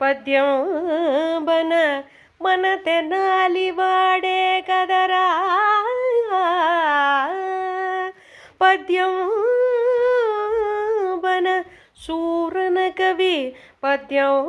పద్యం బన మన తెనాలి వాడ పద్యం బన సూరన కవి పద్యం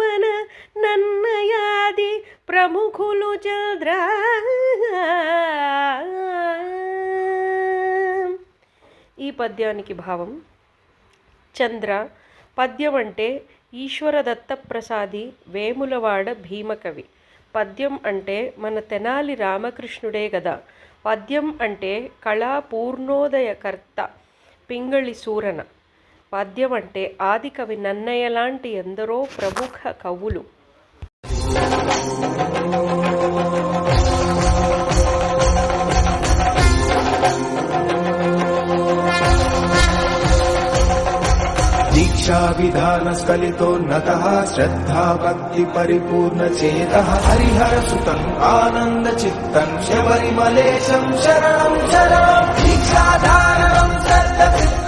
బన నన్నయాది ప్రముఖులు చంద్ర. ఈ పద్యానికి భావం చంద్ర పద్యం అంటే ఈశ్వర దత్తప్రసాది వేములవాడ భీమకవి. పద్యం అంటే మన తెనాలి రామకృష్ణుడే గదా. పద్యం అంటే కళా పూర్ణోదయకర్త పింగళి సూరన. పద్యం అంటే ఆదికవి నన్నయ్య లాంటి ఎందరో ప్రముఖ కవులు. दीक्षाविधानस्खलितोन्नतः श्रद्धाभक्तिपरिपूर्णचेतः हरिहरसुतम् आनन्दचित्तम् शबरिमलेशम् शरणम् शरणम् दीक्षाधारणम् शबरिमलेशं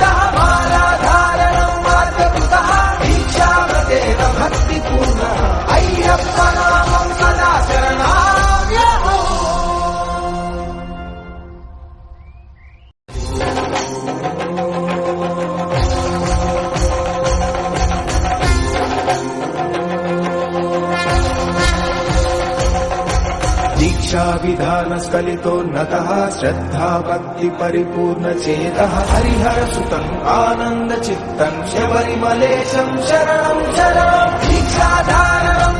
दीक्षाविधानस्खलितोन्नतः श्रद्धा भक्ति परिपूर्ण चेतः हरिहर सुतम् आनन्द चित्तम् शबरिमलेशम् शरणम् शरणम् दीक्षाधारणम्